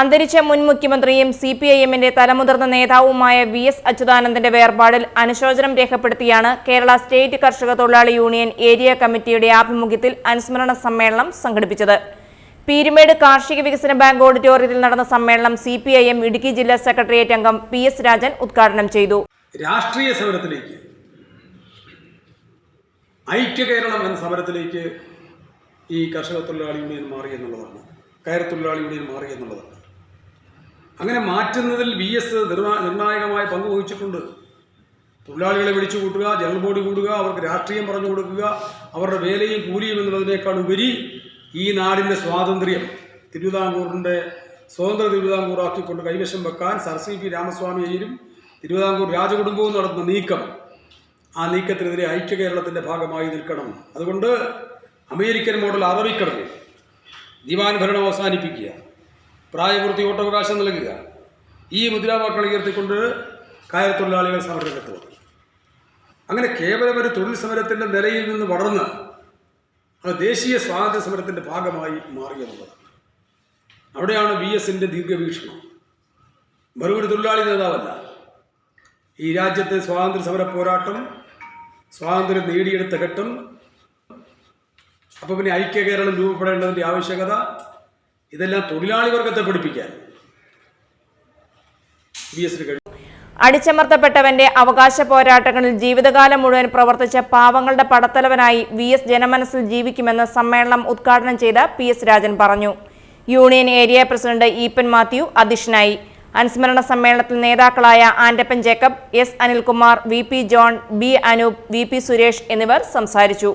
അന്തരിച്ച മുൻ മുഖ്യമന്ത്രിയും സി പി ഐ എമ്മിന്റെ തലമുതിർന്ന നേതാവുമായ വി എസ് അച്യുതാനന്ദന്റെ വേർപാടിൽ അനുശോചനം രേഖപ്പെടുത്തിയാണ് കേരള സ്റ്റേറ്റ് കർഷക തൊഴിലാളി യൂണിയൻ ഏരിയ കമ്മിറ്റിയുടെ ആഭിമുഖ്യത്തിൽ അനുസ്മരണ സമ്മേളനം സംഘടിപ്പിച്ചത്. പീരുമേട് കാർഷിക വികസന ബാങ്ക് ഓഡിറ്റോറിയത്തിൽ നടന്ന സമ്മേളനം C P I M Idukki ജില്ലാ സെക്രട്ടേറിയറ്റ് അംഗം പി എസ് രാജൻ ഉദ്ഘാടനം ചെയ്തു. രാഷ്ട്രീയ സമരത്തിലേക്ക് ഐക്യ കേരളം എന്ന സമരത്തിലേക്ക് ഈ കർഷക തൊഴിലാളി യൂണിയൻ മാറി എന്നുള്ളതാണ്. കയർ തൊഴിലാളി യൂണിയൻ മാറി എന്നുള്ളതാണ്. അങ്ങനെ മാറ്റുന്നതിൽ വി എസ് നിർണായകമായ പങ്ക് വഹിച്ചിട്ടുണ്ട്. തൊഴിലാളികളെ വിളിച്ചു കൂട്ടുക ജനറൽ ബോഡി കൂടുക അവർക്ക് രാഷ്ട്രീയം പറഞ്ഞു കൊടുക്കുക അവരുടെ വേലയും കൂലിയും എന്നുള്ളതിനേക്കാൾ ഉപരി ഈ നാടിന്റെ സ്വാതന്ത്ര്യം തിരുവിതാംകൂറിന്റെ സ്വതന്ത്ര തിരുവിതാംകൂറാക്കിക്കൊണ്ട് കൈവശം വെക്കാൻ സർ സി പി രാമസ്വാമിയെയും തിരുവിതാംകൂർ രാജകുടുംബവും നടത്തുന്ന നീക്കം ആ നീക്കത്തിനെതിരെ ഐക്യ കേരളത്തിന്റെ ഭാഗമായി നിൽക്കണം. അതുകൊണ്ട് അമേരിക്കൻ മോഡൽ അറബിക്കടലിൽ ദിവാൻ ഭരണം അവസാനിപ്പിക്കുക. പ്രായപൂർത്തി വോട്ടവകാശം നൽകുക. ഈ മുദ്രാവാക്കൾ ഉയർത്തിക്കൊണ്ട് കയർത്തൊഴിലാളികൾ സമരരംഗത്ത് വന്നു. അങ്ങനെ കേവലം ഒരു തൊഴിൽ സമരത്തിന്റെ നിലയിൽ നിന്ന് വളർന്ന് അത് ദേശീയ സ്വാതന്ത്ര്യ സമരത്തിന്റെ ഭാഗമായി മാറി എന്നുള്ളതാണ്. അവിടെയാണ് വി എസിന്റെ ദീർഘവീക്ഷണം. വെറും ഒരു തൊഴിലാളി നേതാവല്ല. ഈ രാജ്യത്തെ സ്വാതന്ത്ര്യ സമര പോരാട്ടം സ്വാതന്ത്ര്യം നേടിയെടുത്ത ഘട്ടം അപ്പോൾ പിന്നെ ഐക്യ കേരളം രൂപപ്പെടേണ്ടതിന്റെ ആവശ്യകത ഇതെല്ലാം തൊഴിലാളി വർഗത്തെ പഠിപ്പിക്കാൻ. അടിച്ചമർത്തപ്പെട്ടവന്റെ അവകാശ പോരാട്ടങ്ങളിൽ ജീവിതകാലം മുഴുവൻ പ്രവർത്തിച്ച പാവങ്ങളുടെ പടത്തലവനായി വി എസ് ജനമനസ്സിൽ ജീവിക്കുമെന്ന് സമ്മേളനം ഉദ്ഘാടനം ചെയ്ത പി എസ് രാജൻ പറഞ്ഞു. Union area president Eappen Mathew അധ്യക്ഷനായി. അനുസ്മരണ സമ്മേളനത്തിൽ നേതാക്കളായ Andappan Jacob S Anilkumar V P John B Anoop V P Suresh എന്നിവർ സംസാരിച്ചു.